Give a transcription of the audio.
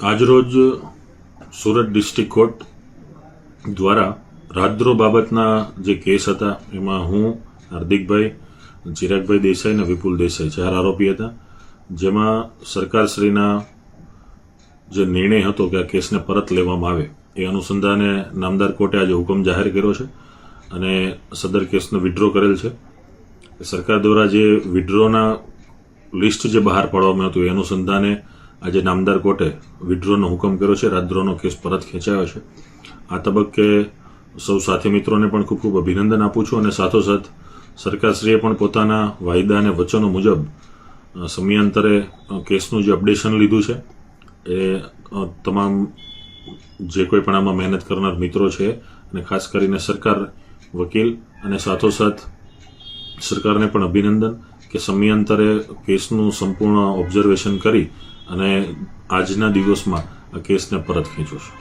આજરોજ Surat district court દ્વારા રાજદ્રોહ બાબતના જે કેસ હતા, એમાં હું, હાર્દિકભાઈ, ચિરાગભાઈ દેસાઈ અને વિપુલ દેસાઈ, ચાર આરોપી હતા, જેમાં સરકારશ્રીના જે નિર્ણય હતો કે આ કેસને પરત લેવામાં આવે, એ અનુસંધાને નામદાર કોર્ટે આજે હુકમ જાહેર કર્યો છે અને સદર કેસનો વિડ્રો કરેલ છે. સરકાર દ્વારા જે વિડ્રોના લિસ્ટ જે બહાર પાડવામાં હતું, એ અનુસંધાને આજે નામદાર કોર્ટે વિડ્રોનો હુકમ કર્યો છે રાજદ્રોહનો કેસ પરત ખેંચાયો છે. આ તબક્કે સૌ સાથી મિત્રોને પણ ખૂબ ખૂબ અભિનંદન આપું છું અને સાથોસાથ સરકારશ્રીએ પણ પોતાના વાયદા અને વચનો મુજબ સમયાંતરે કેસનું જે અપડેશન લીધું છે, એ તમામ જે કોઈ પણ આમાં મહેનત કરનાર મિત્રો છે અને ખાસ કરીને સરકાર વકીલ અને સાથોસાથ સરકારને પણ અભિનંદન કે સમયાંતરે કેસનું સંપૂર્ણ ઓબ્ઝર્વેશન કરી અને આજના દિવસમાં આ કેસને પરત ખેંચો છે.